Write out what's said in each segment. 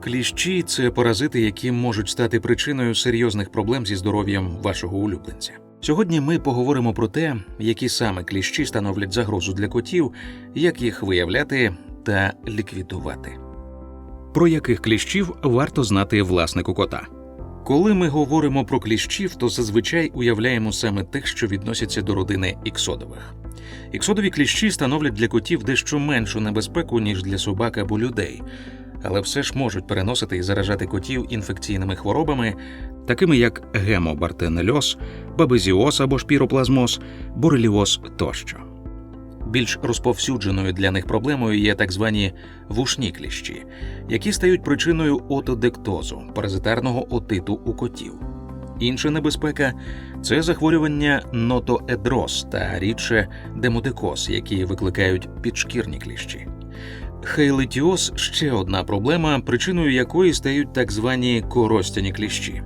Кліщі це паразити, які можуть стати причиною серйозних проблем зі здоров'ям вашого улюбленця. Сьогодні ми поговоримо про те, які саме кліщі становлять загрозу для котів, як їх виявляти та ліквідувати. Про яких кліщів варто знати власнику кота. Коли ми говоримо про кліщів, то зазвичай уявляємо саме тих, що відносяться до родини іксодових. Іксодові кліщі становлять для котів дещо меншу небезпеку, ніж для собак або людей, але все ж можуть переносити і заражати котів інфекційними хворобами, такими як гемобартенельоз, бабезіоз або шпіроплазмоз, бореліоз тощо. Більш розповсюдженою для них проблемою є так звані вушні кліщі, які стають причиною отодектозу, паразитарного отиту у котів. Інша небезпека це захворювання нотоедроз та рідше демодекоз, які викликають підшкірні кліщі. Хейлетіоз ще одна проблема, причиною якої стають так звані коростяні кліщі.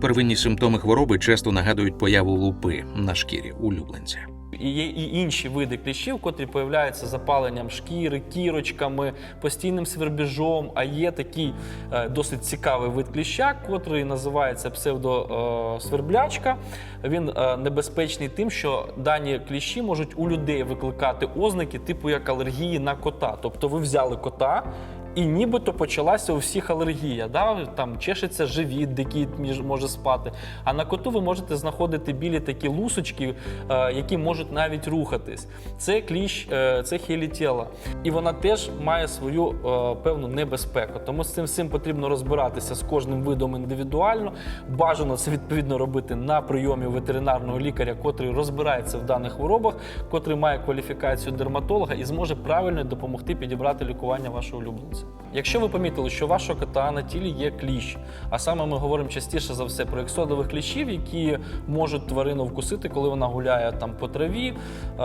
Первинні симптоми хвороби часто нагадують появу лупи на шкірі улюбленця. Є і інші види кліщів, котрі появляються запаленням шкіри, кірочками, постійним свербіжом. А є такий е, досить цікавий вид кліща, котрий називається псевдосверблячка. Він е, небезпечний тим, що дані кліщі можуть у людей викликати ознаки, типу як алергії на кота. Тобто ви взяли кота. І нібито почалася у всіх алергія. Да? Там чешеться живіт, де кіт може спати. А на коту ви можете знаходити білі такі лусочки, е, які можуть навіть рухатись. Це кліщ, е, це хелітєла. І вона теж має свою е, певну небезпеку. Тому з цим всім потрібно розбиратися з кожним видом індивідуально. Бажано це відповідно робити на прийомі ветеринарного лікаря, котрий розбирається в даних хворобах, котрий має кваліфікацію дерматолога і зможе правильно допомогти підібрати лікування вашого улюбленця. Якщо ви помітили, що вашого кота на тілі є кліщ, а саме ми говоримо частіше за все про ексодових кліщів, які можуть тварину вкусити, коли вона гуляє там по траві, е,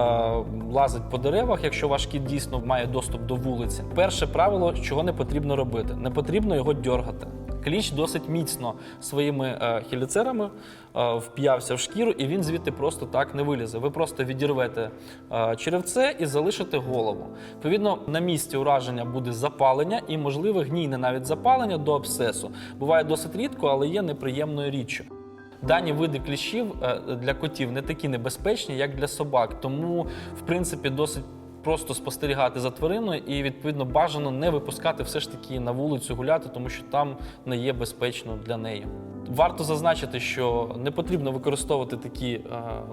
лазить по деревах, якщо ваш кіт дійсно має доступ до вулиці. Перше правило, чого не потрібно робити, не потрібно його дьоргати. Кліщ досить міцно своїми е, хеліцерами е, вп'явся в шкіру, і він звідти просто так не вилізе. Ви просто відірвете е, черевце і залишите голову. Відповідно, на місці ураження буде запалення і, можливе, гнійне навіть запалення до абсцесу. Буває досить рідко, але є неприємною річчю. Дані види кліщів для котів не такі небезпечні, як для собак. Тому, в принципі, досить просто спостерігати за твариною і відповідно бажано не випускати все ж таки на вулицю гуляти, тому що там не є безпечно для неї. Варто зазначити, що не потрібно використовувати такі е,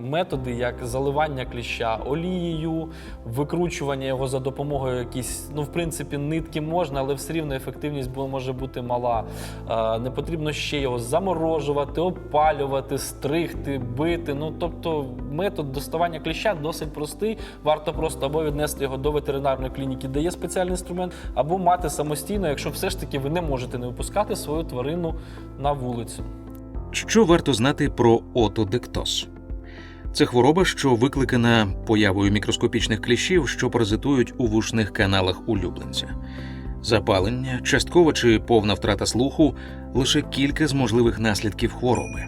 методи, як заливання кліща олією, викручування його за допомогою якісь, ну в принципі, нитки можна, але все рівно ефективність може бути мала. Е, не потрібно ще його заморожувати, опалювати, стригти, бити. Ну тобто метод доставання кліща досить простий. Варто просто або віднести його до ветеринарної клініки, де є спеціальний інструмент, або мати самостійно, якщо все ж таки ви не можете не випускати свою тварину на вулицю. Що варто знати про отодектоз? Це хвороба, що викликана появою мікроскопічних кліщів, що паразитують у вушних каналах улюбленця. Запалення, часткова чи повна втрата слуху лише кілька з можливих наслідків хвороби.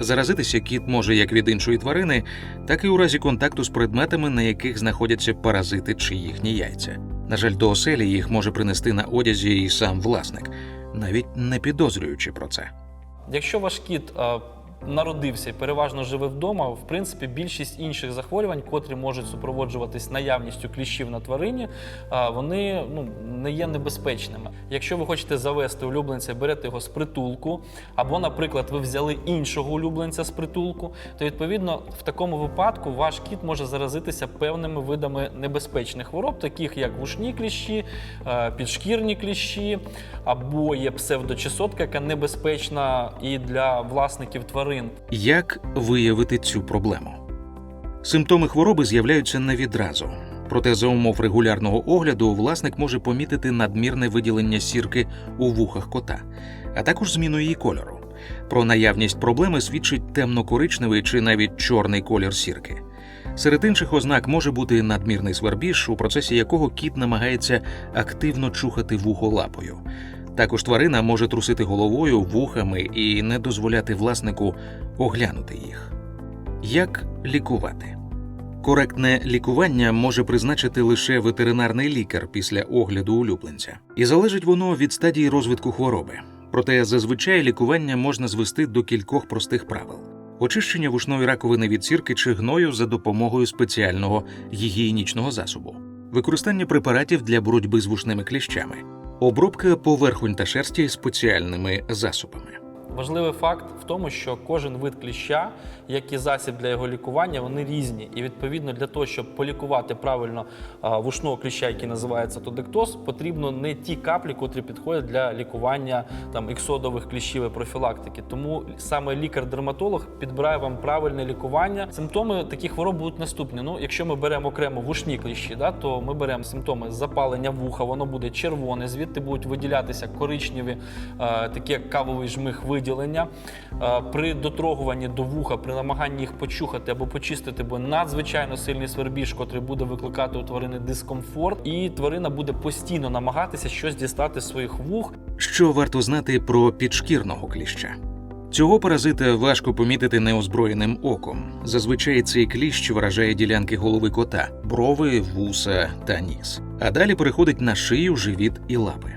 Заразитися кіт може як від іншої тварини, так і у разі контакту з предметами, на яких знаходяться паразити чи їхні яйця. На жаль, до оселі їх може принести на одязі і сам власник, навіть не підозрюючи про це. Якщо ваш кіт народився і переважно живе вдома, в принципі, більшість інших захворювань, котрі можуть супроводжуватись наявністю кліщів на тварині, вони ну, не є небезпечними. Якщо ви хочете завести улюбленця, берете його з притулку, або, наприклад, ви взяли іншого улюбленця з притулку, то відповідно в такому випадку ваш кіт може заразитися певними видами небезпечних хвороб, таких як вушні кліщі, підшкірні кліщі, або є псевдочесотка, яка небезпечна і для власників тварин. Як виявити цю проблему? Симптоми хвороби з'являються не відразу. Проте за умов регулярного огляду власник може помітити надмірне виділення сірки у вухах кота, а також зміну її кольору. Про наявність проблеми свідчить темно-коричневий чи навіть чорний колір сірки. Серед інших ознак може бути надмірний свербіж, у процесі якого кіт намагається активно чухати вухо лапою. Також тварина може трусити головою, вухами і не дозволяти власнику оглянути їх. Як лікувати? Коректне лікування може призначити лише ветеринарний лікар після огляду улюбленця, і залежить воно від стадії розвитку хвороби. Проте зазвичай лікування можна звести до кількох простих правил: очищення вушної раковини від сірки чи гною за допомогою спеціального гігієнічного засобу, використання препаратів для боротьби з вушними кліщами, обробка поверхонь та шерсті спеціальними засобами. Важливий факт в тому, що кожен вид кліща, як і засіб для його лікування, вони різні. І відповідно для того, щоб полікувати правильно вушного кліща, який називається тодектоз, потрібно не ті каплі, котрі підходять для лікування там іксодових кліщів і профілактики. Тому саме лікар-дерматолог підбирає вам правильне лікування. Симптоми таких хвороб будуть наступні. Ну, якщо ми беремо окремо вушні кліщі, да, то ми беремо симптоми запалення вуха, воно буде червоне, звідти будуть виділятися коричневі, е, такі як кавовий жмих виділення. Е, При дотрогуванні до вуха, при намаганні їх почухати або почистити, буде надзвичайно сильний свербіж, котрий буде викликати у тварини дискомфорт, і тварина буде постійно намагатися щось дістати з своїх вух. Що варто знати про підшкірного кліща? Цього паразита важко помітити неозброєним оком. Зазвичай цей кліщ вражає ділянки голови кота, брови, вуса та ніс. А далі переходить на шию, живіт і лапи.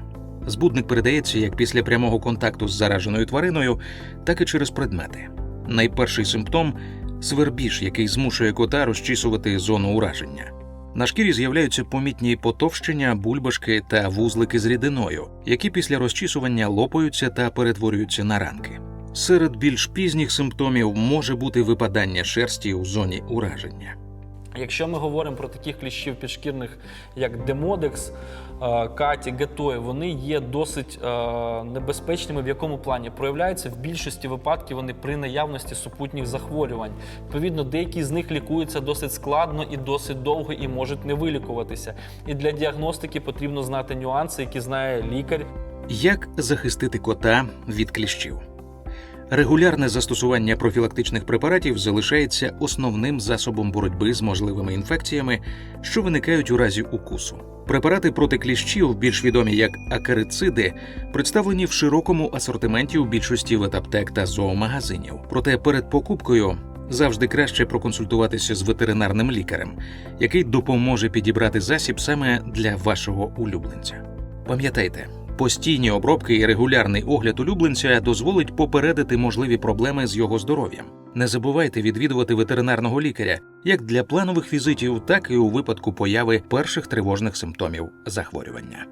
Збудник передається як після прямого контакту з зараженою твариною, так і через предмети. Найперший симптом свербіж, який змушує кота розчісувати зону ураження. На шкірі з'являються помітні потовщення, бульбашки та вузлики з рідиною, які після розчісування лопаються та перетворюються на ранки. Серед більш пізніх симптомів може бути випадання шерсті у зоні ураження. Якщо ми говоримо про таких кліщів підшкірних, як демодекс, каті, гетої, вони є досить е, небезпечними. В якому плані проявляються в більшості випадків вони при наявності супутніх захворювань. Відповідно, деякі з них лікуються досить складно і досить довго і можуть не вилікуватися. І для діагностики потрібно знати нюанси, які знає лікар. Як захистити кота від кліщів? Регулярне застосування профілактичних препаратів залишається основним засобом боротьби з можливими інфекціями, що виникають у разі укусу. Препарати проти кліщів, більш відомі як акарициди, представлені в широкому асортименті у більшості ветаптек та зоомагазинів. Проте перед покупкою завжди краще проконсультуватися з ветеринарним лікарем, який допоможе підібрати засіб саме для вашого улюбленця. Пам'ятайте, постійні обробки і регулярний огляд улюбленця дозволить попередити можливі проблеми з його здоров'ям. Не забувайте відвідувати ветеринарного лікаря як для планових візитів, так і у випадку появи перших тривожних симптомів захворювання.